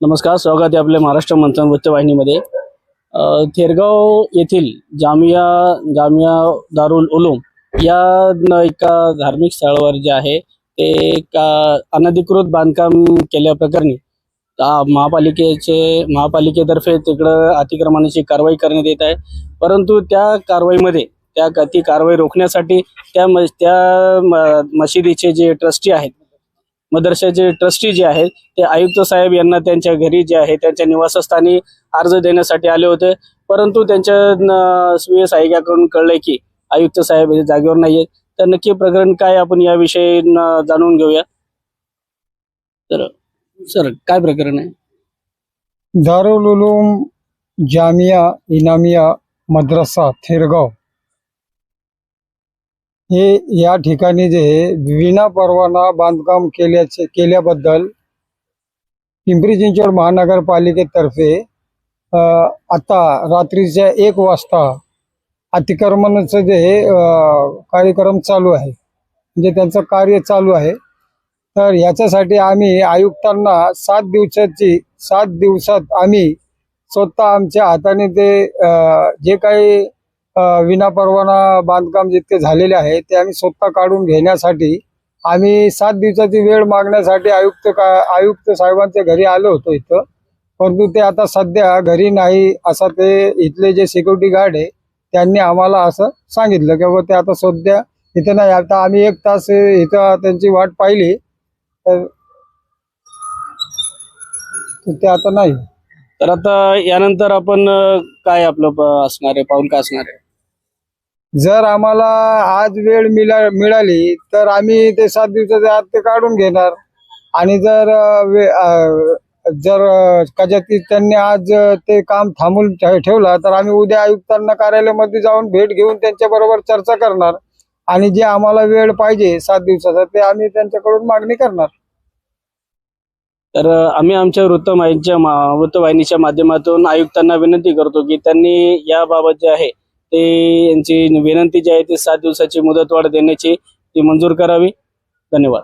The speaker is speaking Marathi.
नमस्कार स्वागत आहे आपल्या महाराष्ट्र मंथन वृत्तवाहिनीमध्ये. थेरगाव येथील जामिया जामिया दारुल उलूम या एका धार्मिक स्थळावर जे आहे ते का अनधिकृत बांधकाम केल्याप्रकरणी महापालिकेचे महापालिकेतर्फे तिकडं अतिक्रमणाची कारवाई करण्यात येत आहे. परंतु त्या कारवाईमध्ये त्या ती कारवाई रोखण्यासाठी त्या म त्या मशिदीचे जे ट्रस्टी आहेत मदरशाचे ट्रस्टी जे आहेत ते आयुक्त साहेब यांना त्यांच्या घरी जे आहे त्यांच्या निवासस्थानी अर्ज देण्यासाठी आले होते. परंतु त्यांच्या स्वीय सहाय्यकाकडून कळलंय की आयुक्त साहेब हे जागेवर नाहीये तर नक्की प्रकरण काय आपण याविषयी जाणून घेऊया. तर सर काय प्रकरण आहे? दारुल उलूम जामिया इनामिया मद्रसा थेरगाव. हे या ठिकाणी जे हे विना परवाना बांधकाम केल्याचे केल्याबद्दल पिंपरी चिंचवड महानगरपालिकेतर्फे आता रात्रीच्या एक वाजता अतिक्रमणाचं जे हे कार्यक्रम चालू आहे म्हणजे त्यांचं कार्य चालू आहे. तर याच्यासाठी आम्ही आयुक्तांना सात दिवसाची सात दिवसात आम्ही स्वतः आमच्या हाताने ते जे काही विनापरवाना बांधकाम जितके झालेले आहे ते आम्ही स्वतः काढून घेण्यासाठी आम्ही सात दिवसाची वेळ मागण्यासाठी आयुक्त का आयुक्त साहेबांच्या घरी आलो होतो इथं. परंतु ते आता सध्या घरी नाही असं ते इथले जे सिक्युरिटी गार्ड आहे त्यांनी आम्हाला असं सांगितलं की बाबा ते आता सध्या इथं नाही. आता आम्ही एक तास इथं त्यांची वाट पाहिली तर ते आता नाही. तर आता यानंतर आपण काय आपलं असणार आहे? पाऊल काय असणार आहे? जर आम्हाला आज वेळ मिळा मिळाली तर आम्ही ते सात दिवसाच्या आत ते काढून घेणार. आणि जर वे- अ, जर कदाचित त्यांनी आज ते काम थांबून ठे- ठेवलं तर आम्ही उद्या आयुक्तांना कार्यालयामध्ये जाऊन भेट घेऊन त्यांच्याबरोबर चर्चा करणार. आणि जे आम्हाला वेळ पाहिजे सात दिवसाचा ते आम्ही त्यांच्याकडून मागणी करणार. तर आम्ही आमच्या वृत्तवाहिनीच्या मा- वृत्तवाहिनीच्या माध्यमातून आयुक्तांना विनंती करतो की त्यांनी याबाबत जे आहे ते यांची विनंती जी आहे ती सात दिवसाची मुदतवाढ देण्याची ती मंजूर करावी. धन्यवाद.